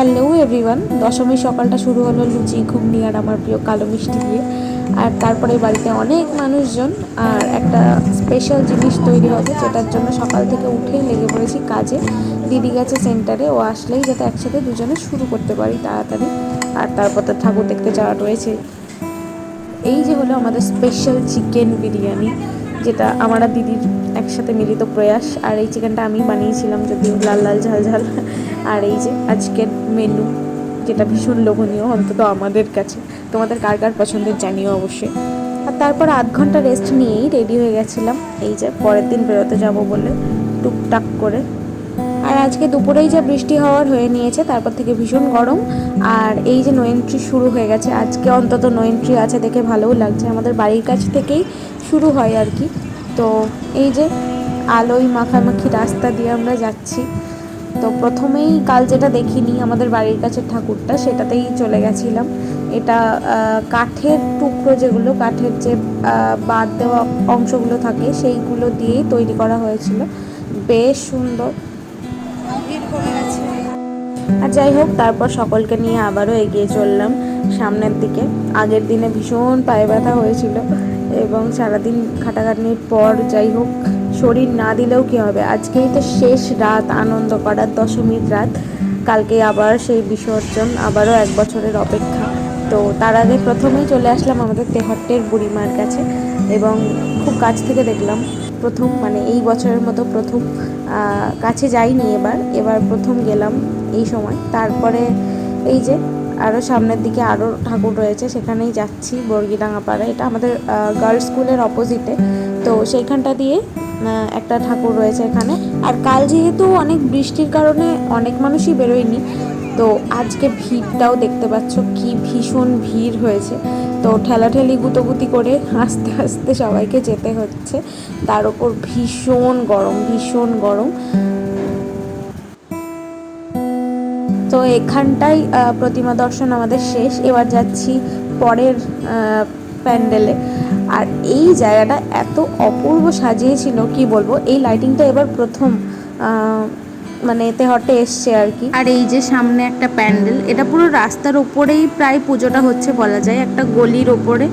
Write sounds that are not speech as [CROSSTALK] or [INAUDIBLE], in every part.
Hello everyone, দশমীর সকালটা শুরু হলো লুচি, ঘুগনি আর আমার প্রিয় কালো মিষ্টি দিয়ে। আর তারপরে বাড়িতে অনেক মানুষজন আর একটা স্পেশাল জিনিস তৈরি হবে যেটার জন্য সকাল থেকে উঠেই লেগে পড়েছি কাজে। দিদি গেছে সেন্টারে ও আসলেই যাতে একসাথে দুজনে শুরু করতে পারি তাড়াতাড়ি। আর তারপর তো ঠাকুর দেখতে যাওয়া রয়েছে। এই যে হলো আমাদের স্পেশাল চিকেন বিরিয়ানি, যেটা আমার দিদির একসাথে মিলিত প্রয়াস। আর এই চিকেনটা আমি বানিয়েছিলাম যদিও লাল লাল ঝাল ঝাল। আর এই যে আজকের মেনু যেটা ভীষণ লোভনীয়, অন্তত আমাদের কাছে। তোমাদের কার কার পছন্দের জানিও অবশ্যই। আর তারপর আধ ঘণ্টা রেস্ট নিয়েই রেডি হয়ে গেছিলাম। এই যে পরের দিন বেরোতে যাব বলে টুকটাক করে। আর আজকে দুপুরেই যা বৃষ্টি হওয়ার হয়ে নিয়েছে, তারপর থেকে ভীষণ গরম। আর এই যে নো এন্ট্রি শুরু হয়ে গেছে, আজকে অন্তত নো এন্ট্রি আছে দেখে ভালোও লাগছে। আমাদের বাড়ির কাছ থেকেই শুরু হয় আর কি। তো এই যে আলোয় মাখামাখি রাস্তা দিয়ে আমরা যাচ্ছি। তো প্রথমেই কাল যেটা দেখিনি আমাদের বাড়ির কাছে ঠাকুরটা, সেটাতেই চলে গেছিলাম। এটা কাঠের টুকরো যেগুলো, কাঠের যে বাদ দেওয়া অংশগুলো থাকে, সেইগুলো দিয়েই তৈরি করা হয়েছিল। বেশ সুন্দর। আর যাই হোক, তারপর সকলকে নিয়ে আবারও এগিয়ে চললাম সামনের দিকে। আগের দিনে ভীষণ পায়ে ব্যথা হয়েছিল। এবং সারাদিন খাটাখাটনির পর যাই হোক, শরীর না দিলেও কী হবে? আজকেই তো শেষ রাত, আনন্দ করার দশমীর রাত। কালকে আবার সেই বিসর্জন, আবারও এক বছরের অপেক্ষা। তো তার আগে প্রথমেই চলে আসলাম আমাদের তেহট্টের বুড়িমার কাছে এবং খুব কাছ থেকে দেখলাম, প্রথম মানে এই বছরের মতো প্রথম কাছে যাইনি এবার। এবার প্রথম গেলাম এই সময়। তারপরে এই যে আরও সামনের দিকে আরও ঠাকুর রয়েছে, সেখানেই যাচ্ছি বর্গিডাঙ্গা পাড়া এটা আমাদের গার্লস স্কুলের অপোজিটে তো সেইখানটা দিয়ে একটা ঠাকুর রয়েছে এখানে। আর কাল যেহেতু অনেক বৃষ্টির কারণে অনেক মানুষই বেরোয়নি, তো আজকে ভিড়টাও দেখতে পাচ্ছ, কি ভীষণ ভিড় হয়েছে। তো ঠেলাঠেলি গুতোগুতি করে আস্তে আস্তে সবাইকে যেতে হচ্ছে। তার ওপর ভীষণ গরম ভীষণ গরম। তো এখানটাই প্রতিমা দর্শন আমাদের শেষ। এবার যাচ্ছি পরের প্যান্ডেলে। আর এই জায়গাটা এত অপূর্ব সাজিয়েছিল, কি বলব? এই লাইটিংটা এবার প্রথম মানে এতে হটে এসছে আর কি। আর এই যে সামনে একটা প্যান্ডেল, এটা পুরো রাস্তার ওপরেই প্রায় পুজোটা হচ্ছে বলা যায়, একটা গলির ওপরে।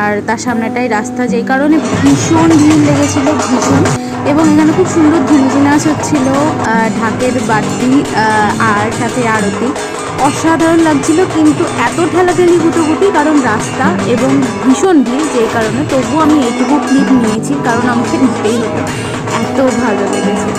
আর তার সামনেটাই রাস্তা, যেই কারণে ভীষণ ভিড় লেগেছিল, ভীষণ। এবং এখানে খুব সুন্দর ঝুনঝি নাচ হচ্ছিল ঢাকের আহ, আর সাথে আরতি। অসাধারণ লাগছিল কিন্তু এত ঠেলাঠেলি গুটোগুটি কারণ রাস্তা এবং ভীষণ ভিড় যে কারণে। তবুও আমি এইটুকু ক্লিপ নিয়েছি কারণ আমাকে নিতেই হতো। এত ভালো লেগেছে।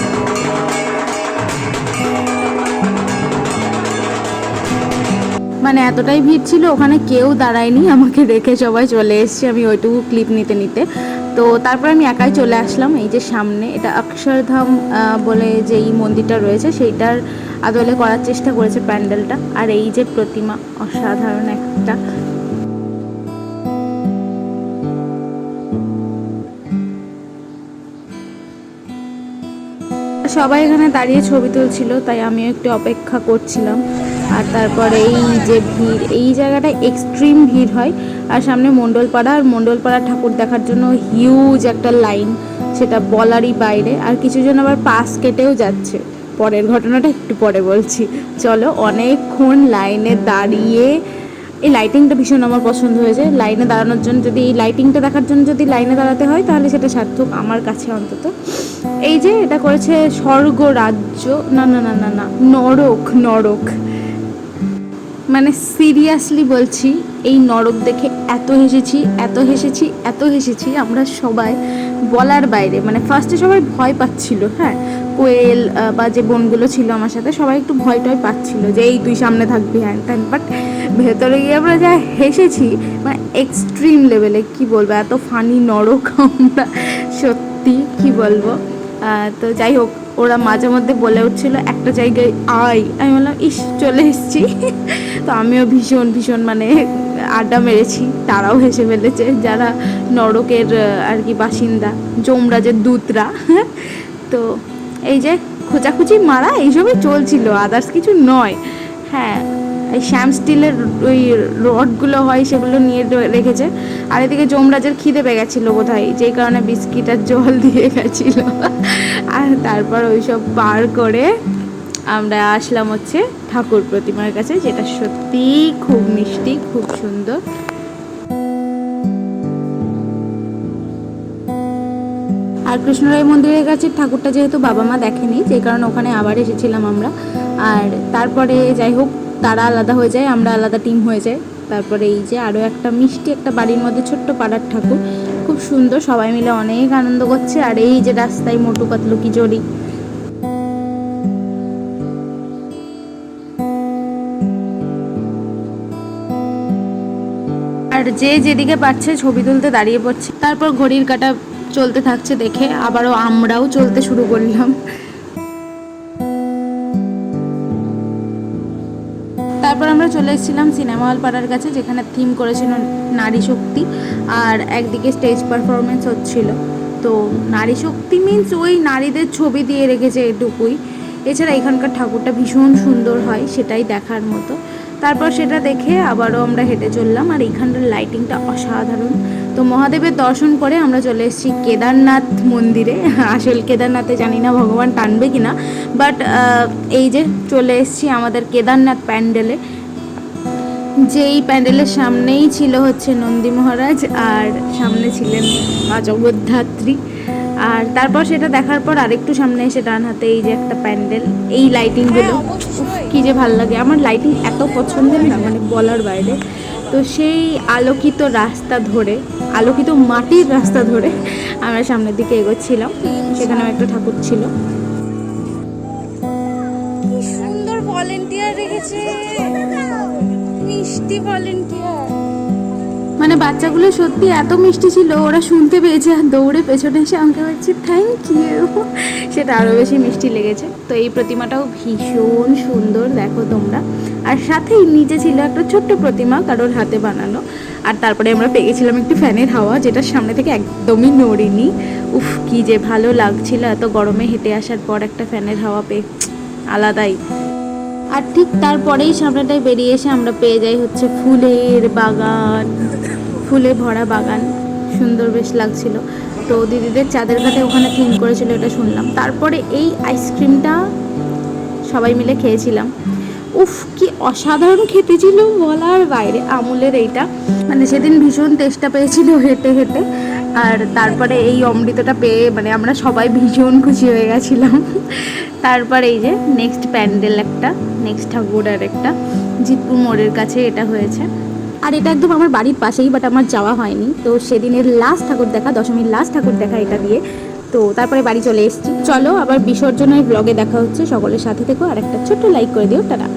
মানে এতটাই ভিড় ছিল ওখানে কেউ দাঁড়ায়নি আমাকে রেখে সবাই চলে এসছে আমি ওইটুকু ক্লিপ নিতে নিতে। তো তারপর আমি একাই চলে আসলাম, এই যে সামনে। এটা অক্ষরধাম বলে যে এই মন্দিরটা রয়েছে, সেইটার আদলে করার চেষ্টা করেছে প্যান্ডেলটা। আর এই যে প্রতিমা, অসাধারণ একটা। সবাই এখানে দাঁড়িয়ে ছবি তুলছিল, তাই আমিও একটু অপেক্ষা করছিলাম। আর তারপরে এই যে ভিড়, এই জায়গাটায় এক্সট্রিম ভিড় হয়। আর সামনে মণ্ডলপাড়া, আর মণ্ডলপাড়া ঠাকুর দেখার জন্য হিউজ একটা লাইন সেটা বলারই বাইরে। আর কিছুজন আবার পাস কেটেও যাচ্ছে। পরের ঘটনাটা একটু পরে বলছি। চলো অনেকক্ষণ লাইনে দাঁড়িয়ে, এই লাইটিংটা ভীষণ আমার পছন্দ হয়েছে। লাইনে দাঁড়ানোর জন্য যদি, এই লাইটিংটা দেখার জন্য যদি লাইনে দাঁড়াতে হয়, তাহলে সেটা সার্থক আমার কাছে অন্তত। এই যে এটা করেছে স্বর্গ রাজ্য, না না না না না, নরক নরক। মানে সিরিয়াসলি বলছি, এই নরক দেখে এত হেসেছি এত হেসেছি এত হেসেছি, আমরা সবাই বলার বাইরে। মানে ফার্স্টে সবাই ভয় পাচ্ছিল হ্যাঁ? কোয়েল বা যে বোনগুলো ছিল আমার সাথে, সবাই একটু ভয় টয় পাচ্ছিল যে, এই, তুই সামনে থাকবি হ্যান ত্যান বাট ভেতরে গিয়ে আমরা যা হেসেছি মানে এক্সট্রিম লেভেলে কি বলব, এত ফানি নরক [LAUGHS] আমরা, সত্যি, কি বলব? তো যাই হোক, ওরা মাঝে মধ্যে বলে উঠছিল, একটা জায়গায় আয়। আমি বললাম, ইস, চলে এসেছি। তো আমিও ভীষণ ভীষণ মানে আড্ডা মেরেছি, তারাও হেসে ফেলেছে, যারা নরকের আর কি বাসিন্দা, যমরাজের দূতরা। তো এই যে খোঁচাখুচি মারা, এইসবই চলছিল আদার্স কিছু নয়। হ্যাঁ এই শ্যাম স্টিলের ওই রডগুলো হয়, সেগুলো নিয়ে রেখেছে। আর এদিকে যমরাজের খিদে পেয়ে গেছিল বোধ হয় যেই কারণে বিস্কিট আর জল [LAUGHS] দিয়ে গেছিল। আর তারপর ওইসব পার করে আমরা আসলাম হচ্ছে ঠাকুর প্রতিমার কাছে, যেটা সত্যি খুব মিষ্টি, খুব সুন্দর। আর কৃষ্ণরায় মন্দিরের কাছে ঠাকুরটা যেহেতু বাবা মা দেখেনি, যে কারণে ওখানে আবার এসেছিলাম আমরা। আর তারপরে যাই হোক, তারা আলাদা হয়ে যায়, আমরা আলাদা টিম হয়ে যাই। তারপরে এই যে আরও একটা মিষ্টি একটা বাড়ির মধ্যে ছোট্ট পাড়ার ঠাকুর, খুব সুন্দর, সবাই মিলে অনেক আনন্দ করছে। আর এই যে রাস্তায় মোটু পাতলু কি জড়ি আর যে যেদিকে পাচ্ছে ছবি তুলতে দাঁড়িয়ে পড়ছে। তারপর ঘড়ির কাটা চলতে থাকছে দেখে আবারও আমরাও চলতে শুরু করলাম। তারপর আমরা চলে এসেছিলাম সিনেমা হল পাড়ার কাছে, যেখানে থিম করেছিল নারী শক্তি আর একদিকে স্টেজ পারফরমেন্স হচ্ছিল। তো নারী শক্তি মিন্স ওই নারীদের ছবি দিয়ে রেখেছে এটুকুই এছাড়া এখানকার ঠাকুরটা ভীষণ সুন্দর হয়, সেটাই দেখার মতো। তারপর সেটা দেখে আবারও আমরা হেঁটে চললাম, আর এইখানটার লাইটিংটা অসাধারণ। তো মহাদেবের দর্শন করে আমরা চলে এসেছি কেদারনাথ মন্দিরে। আসল কেদারনাথে জানি না ভগবান টানবে কি না বাট এই যে চলে এসেছি আমাদের কেদারনাথ প্যান্ডেলে। যেই প্যান্ডেলের সামনেই ছিল হচ্ছে নন্দী মহারাজ, আর সামনে ছিলেন মা জগদ্ধাত্রী। আর তারপর সেটা দেখার পর আরেকটু সামনে এসে ডান হাতে এই যে একটা প্যান্ডেল এই লাইটিংগুলো কি যে ভালো লাগে। আমার লাইটিং এত পছন্দের না মানে বলার বাইরে। তো সেই আলোকিত রাস্তা ধরে আলোকিত মাটির রাস্তা ধরে আমরা সামনের দিকে এগোচ্ছিলাম। সেখানেও একটা ঠাকুর ছিল। সুন্দর ভলেন্টিয়ার রেখেছে। মিষ্টি ভলেন্টিয়ার মানে বাচ্চাগুলো সত্যি এত মিষ্টি ছিল, ওরা শুনতে পেয়েছে আর দৌড়ে পেছনে এসে আমাকে বলছে থ্যাংক ইউ সেটা আরও বেশি মিষ্টি লেগেছে। তো এই প্রতিমাটাও ভীষণ সুন্দর, দেখো তোমরা। আর সাথেই নিচে ছিল একটা ছোট্ট প্রতিমা, কারোর হাতে বানানো। আর তারপরে আমরা পেয়ে গেছিলাম একটু ফ্যানের হাওয়া যেটা সামনে থেকে একদমই নড়িনি। উফ, কি যে ভালো লাগছিল এত গরমে হেঁটে আসার পর একটা ফ্যানের হাওয়া পেয়ে, আলাদাই। আর ঠিক তারপরেই সামনেটায় বেরিয়ে এসে আমরা পেয়ে যাই হচ্ছে ফুলের বাগান, ফুলে ভরা বাগান। সুন্দর বেশ লাগছিল। তো দিদিদের চাঁদের ঘাটে ওখানে থিম করেছিল এটা শুনলাম। তারপরে এই আইসক্রিমটা সবাই মিলে খেয়েছিলাম। উফ, কি অসাধারণ খেতে ছিল বলার বাইরে আমুলের এইটা। মানে সেদিন ভীষণ তেষ্টা পেয়েছিল হেঁটে হেঁটে। আর তারপরে এই অমৃতটা পেয়ে মানে আমরা সবাই ভীষণ খুশি হয়ে গেছিলাম। তারপরে এই যে নেক্সট প্যান্ডেল একটা। নেক্সট ঠাকুর আর একটা। জিতপুর মোড়ের কাছে এটা হয়েছে। আর এটা একদম আমার বাড়ির পাশেই বাট আমার যাওয়া হয়নি। তো সেদিনের লাস্ট ঠাকুর দেখা, দশমীর লাস্ট ঠাকুর দেখা এটা দিয়ে। তো তারপরে বাড়ি চলে এসেছি। চলো আবার বিসর্জনের ব্লগে দেখা হচ্ছে। সকলের সাথে থেকো আর একটা ছোট্ট লাইক করে দিও। টাটা।